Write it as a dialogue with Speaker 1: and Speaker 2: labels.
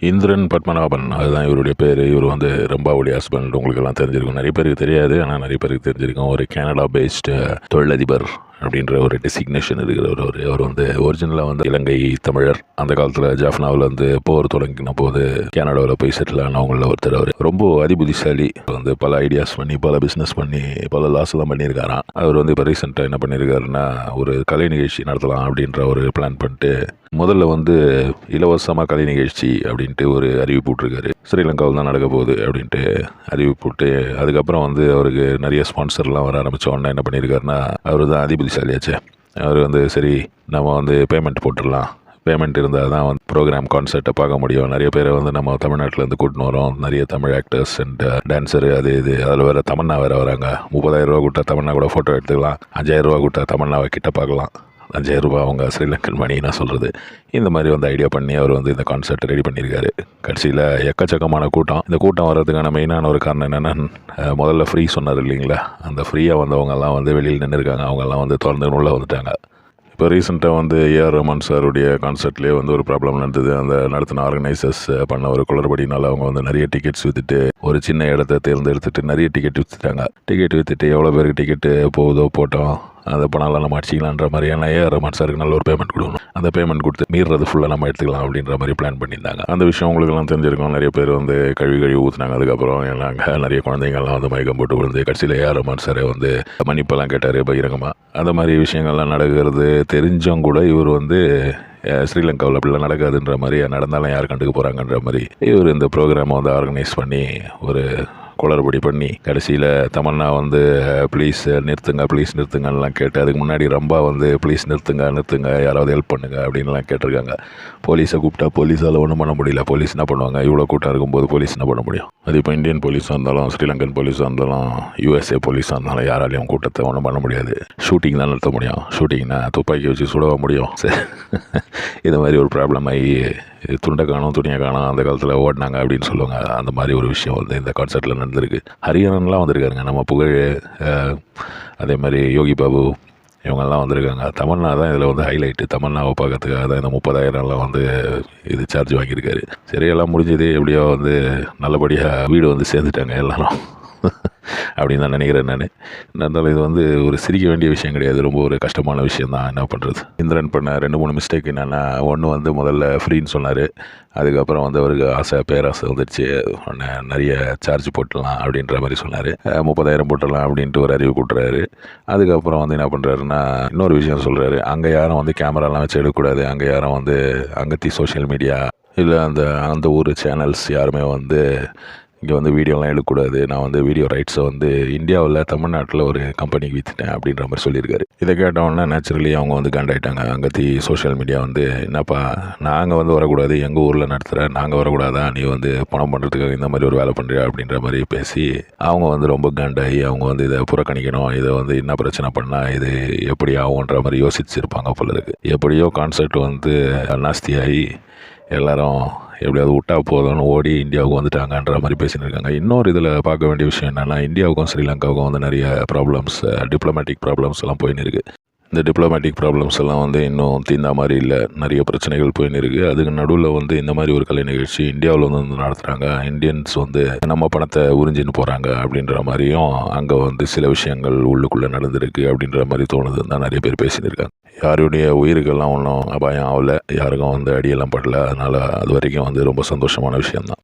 Speaker 1: இந்திரன் பத்மநாபன். அதுதான் இவருடைய பேர். இவர் வந்து ரம்பாவுடைய ஹஸ்பண்ட் உங்களுக்கு எல்லாம் தெரிஞ்சிருக்கும். நிறைய பேருக்கு தெரியாது. ஆனால் நிறைய பேருக்கு தெரிஞ்சிருக்கும். ஒரு கனடா பேஸ்டு தொழிலதிபர். அப்படின்ற ஒரு டெசிக்னேஷன் இருக்கிறவர் அவர் அவர் வந்து ஒரிஜினலாக வந்து இலங்கை தமிழர். அந்த காலத்தில் ஜாஃப்னாவில் வந்து போர் தொடங்கின போது கனடாவில் போய் செட்டில் ஆனவங்களில் ஒருத்தர் அவர். ரொம்ப அதிபுதிசாலி. வந்து பல ஐடியாஸ் பண்ணி பல பிஸ்னஸ் பண்ணி பல லாஸ்லாம் பண்ணியிருக்காராம். அவர் வந்து இப்போ ரீசெண்டாக என்ன பண்ணியிருக்காருன்னா ஒரு கலை நிகழ்ச்சி நடத்தலாம் அப்படின்ற ஒரு பிளான் பண்ணிட்டு முதல்ல வந்து இலவசமாக கலை நிகழ்ச்சி அப்படின்ட்டு ஒரு அறிவிப்பு விட்ருக்காரு ஸ்ரீலங்காவில் தான் நடக்க போகுது அப்படின்ட்டு அறிவிப்பு விட்டு அதுக்கப்புறம் வந்து அவருக்கு நிறைய ஸ்பான்சர்லாம் வர ஆரம்பித்த உடனே என்ன பண்ணியிருக்காருன்னா அவர் தான் புத்திசாலியாச்சு. அவர் வந்து சரி நம்ம வந்து பேமெண்ட் போட்டுடலாம். பேமெண்ட் இருந்தால் தான் வந்து ப்ரோக்ராம் கான்சர்ட்டை பார்க்க முடியும். நிறைய பேரை வந்து நம்ம தமிழ்நாட்டிலேருந்து கூட்டின்னு வரோம். நிறைய தமிழ் ஆக்டர்ஸ் அண்ட் டான்ஸரு அது இது. அதில் வேறு தமன்னா வேறு வராங்க. முப்பதாயிரம் ரூபா கொடுத்தா தமன்னா கூட ஃபோட்டோ எடுத்துக்கலாம். அஞ்சாயிரம் ரூபா கொடுத்தா தமன்னாவை கிட்ட பார்க்கலாம். அஞ்சாயிரம் ரூபாய் அவங்க ஸ்ரீலங்கன் மணி நான் சொல்கிறது இந்த மாதிரி வந்து ஐடியா பண்ணி அவர் வந்து இந்த கான்செர்ட் ரெடி பண்ணியிருக்காரு. கடைசியில் எக்கச்சக்கமான கூட்டம். இந்த கூட்டம் வர்றதுக்கான மெயினான ஒரு காரணம் என்னென்னா முதல்ல ஃப்ரீ சொன்னார் இல்லைங்களா? அந்த ஃப்ரீயாக வந்தவங்கெல்லாம் வந்து வெளியில் நின்றுருக்காங்க அவங்கெல்லாம் வந்து திறந்து உள்ளே வந்துட்டாங்க. இப்போ ரீசெண்டாக வந்து ஏஆர் ரஹ்மான் சாருடைய கான்சர்ட்லேயே வந்து ஒரு ப்ராப்ளம் நடந்தது. அந்த நடத்தின ஆர்கனைசர்ஸ் பண்ண ஒரு குளறுபடினால அவங்க வந்து நிறைய டிக்கெட்ஸ் விற்றுட்டு ஒரு சின்ன இடத்த தேர்ந்தெடுத்துட்டு நிறைய டிக்கெட் விற்றுட்டாங்க டிக்கெட் விற்றுட்டு எவ்வளோ பேருக்கு டிக்கெட்டு போகுதோ போட்டோம். அந்த பணம்லாம் நம்ம அடிச்சிக்கலான்ற மாதிரி ஏன்னா ஏஆர் ரமான் சாருக்கு நல்ல ஒரு பேமெண்ட் கொடுக்கணும். அந்த பேமெண்ட் கொடுத்து மீறது ஃபுல்லாக நம்ம எடுத்துக்கலாம் அப்படின்ற மாதிரி பிளான் பண்ணியிருந்தாங்க. அந்த விஷயம் உங்களுக்கெல்லாம் தெரிஞ்சிருக்கும். நிறைய பேர் வந்து கழுவி கழுவி ஊற்றுனாங்க அதுக்கப்புறம் நாங்கள் நிறைய குழந்தைங்கள்லாம் வந்து மயக்கம் போட்டு விழுந்து கடைசியில் ஏஆர் ரமான் சாரே வந்து மன்னிப்பெல்லாம் கேட்டார் பகிரங்கமாக அந்த மாதிரி விஷயங்கள்லாம் நடக்கிறது தெரிஞ்சும் கூட இவர் வந்து ஸ்ரீலங்காவில் அப்படிலாம் நடக்காதுன்ற மாதிரி நடந்தாலும் யார் கண்டுக்க போகிறாங்கன்ற மாதிரி இவர் இந்த ப்ரோக்ராமை வந்து ஆர்கனைஸ் பண்ணி ஒரு குளறுபடி பண்ணி கடைசியில் தமன்னா வந்து ப்ளீஸ் நிறுத்துங்க ப்ளீஸ் நிறுத்துங்கலாம் கேட்டு அதுக்கு முன்னாடி ரொம்ப வந்து ப்ளீஸ் நிறுத்துங்க நிறுத்துங்க யாராவது ஹெல்ப் பண்ணுங்க அப்படின்லாம் கேட்டிருக்காங்க. போலீஸை கூப்பிட்டா போலீஸால் ஒன்றும் பண்ண முடியல. போலீஸ் என்ன பண்ணுவாங்க? இவ்வளோ கூட்டம் இருக்கும்போது போலீஸ் என்ன பண்ண முடியும்? அது இப்போ இந்தியன் போலீஸாக இருந்தாலும் ஸ்ரீலங்கன் போலீஸாக இருந்தாலும் யூஎஸ்ஏ போலீஸாக இருந்தாலும் யாராலையும் கூட்டத்தை ஒன்றும் பண்ண முடியாது. ஷூட்டிங் தான் நிறுத்த முடியும். ஷூட்டிங்னா துப்பாக்கி வச்சு சுடவ முடியும். சரி. இது மாதிரி ஒரு ப்ராப்ளம் ஆகி துண்டை காணும் துணியை காணும் அந்த காலத்தில் ஓடினாங்க அப்படின்னு சொல்லுவாங்க. அந்த மாதிரி ஒரு விஷயம் வந்து இந்த கான்சர்ட்டில் நடந்திருக்கு. ஹரியானன்லாம் வந்திருக்காருங்க. நம்ம புகழ் அதே மாதிரி யோகி பாபு இவங்கெல்லாம் வந்திருக்காங்க. தமன்னா தான் இதில் வந்து ஹைலைட்டு தமிழ்னாவை பார்க்கறதுக்காக தான் இந்த முப்பதாயிரம்லாம் வந்து இது சார்ஜ் வாங்கியிருக்காரு. சரி எல்லாம் முடிஞ்சது. எப்படியோ வந்து நல்லபடியாக வீடு வந்து சேர்ந்துட்டாங்க எல்லாரும். அப்படின்னு தான் நினைக்கிறேன் நான். இருந்தாலும் இது வந்து ஒரு சிரிக்க வேண்டிய விஷயம் கிடையாது. ரொம்ப ஒரு கஷ்டமான விஷயம் தான் என்ன பண்ணுறது இந்திரன் பண்ண ரெண்டு மூணு மிஸ்டேக் என்னென்னா ஒன்று வந்து முதல்ல ஃப்ரீன்னு சொன்னார். அதுக்கப்புறம் வந்து அவருக்கு ஆசை பேராசை வந்துடுச்சு உடனே நிறைய சார்ஜ் போட்டுடலாம் அப்படின்ற மாதிரி சொன்னார். முப்பதாயிரம் போட்டுடலாம் அப்படின்ட்டு ஒரு அறிவு கூட்டுறாரு அதுக்கப்புறம் வந்து என்ன பண்ணுறாருன்னா இன்னொரு விஷயம் சொல்கிறாரு அங்கே யாரும் வந்து கேமராலாம் வச்சு எடுக்கக்கூடாது. அங்கே யாரும் வந்து அங்கத்தி சோஷியல் மீடியா இல்லை அந்த அந்த ஊர் சேனல்ஸ் யாருமே வந்து இங்கே வந்து வீடியோலாம் எடுக்கக்கூடாது. நான் வந்து வீடியோ ரைட்ஸை வந்து இந்தியாவில் தமிழ்நாட்டில் ஒரு கம்பெனிக்கு விற்றுட்டேன் அப்படின்ற மாதிரி சொல்லியிருக்காரு. இதை கேட்டவொன்னே நேச்சுரலி அவங்க வந்து கண்டாயிட்டாங்க. அங்கத்தி சோஷியல் மீடியா வந்து என்னப்பா நாங்கள் வந்து வரக்கூடாது எங்கள் ஊரில் நடத்துகிற நாங்கள் வரக்கூடாதா நீ வந்து பணம் பண்ணுறதுக்காக இந்த மாதிரி ஒரு வேலை பண்ணுறியா அப்படின்ற மாதிரி பேசி அவங்க வந்து ரொம்ப கண்டாகி அவங்க வந்து இதை புறக்கணிக்கணும் இதை வந்து என்ன பிரச்சனை பண்ணால் இது எப்படி ஆகுன்ற மாதிரி யோசிச்சிருப்பாங்க போல இருக்குது எப்படியோ கான்செப்ட் வந்து நாஸ்தியாகி எல்லோரும் எப்படியாவது விட்டா போதும்னு ஓடி இந்தியாவுக்கு வந்துட்டாங்கன்ற மாதிரி பேசின்னு இருக்காங்க இன்னொரு இதில் பார்க்க வேண்டிய விஷயம் என்னென்னா இந்தியாவுக்கும் ஸ்ரீலங்காவுக்கும் வந்து நிறைய ப்ராப்ளம்ஸ் டிப்ளமேட்டிக் ப்ராப்ளம்ஸ் எல்லாம் போயின்னு இருக்குது இந்த டிப்ளமேட்டிக் ப்ராப்ளம்ஸ் எல்லாம் வந்து இன்னும் தீர்ந்த மாதிரி இல்லை. நிறைய பிரச்சனைகள் போயின்னு இருக்குது அதுக்கு நடுவில் வந்து இந்த மாதிரி ஒரு கலை நிகழ்ச்சி இந்தியாவில் வந்து வந்து நடத்துகிறாங்க இந்தியன்ஸ் வந்து நம்ம பணத்தை உறிஞ்சின்னு போகிறாங்க அப்படின்ற மாதிரியும் அங்கே வந்து சில விஷயங்கள் உள்ளுக்குள்ளே நடந்திருக்கு அப்படின்ற மாதிரி தோணுதுன்னு தான் நிறைய பேர் பேசினிருக்காங்க. யாருடைய உயிருக்கெல்லாம் ஒன்றும் அபாயம் ஆகலை யாருக்கும் வந்து அடியெல்லாம் படல. அதனால் அது வரைக்கும் வந்து ரொம்ப சந்தோஷமான விஷயந்தான்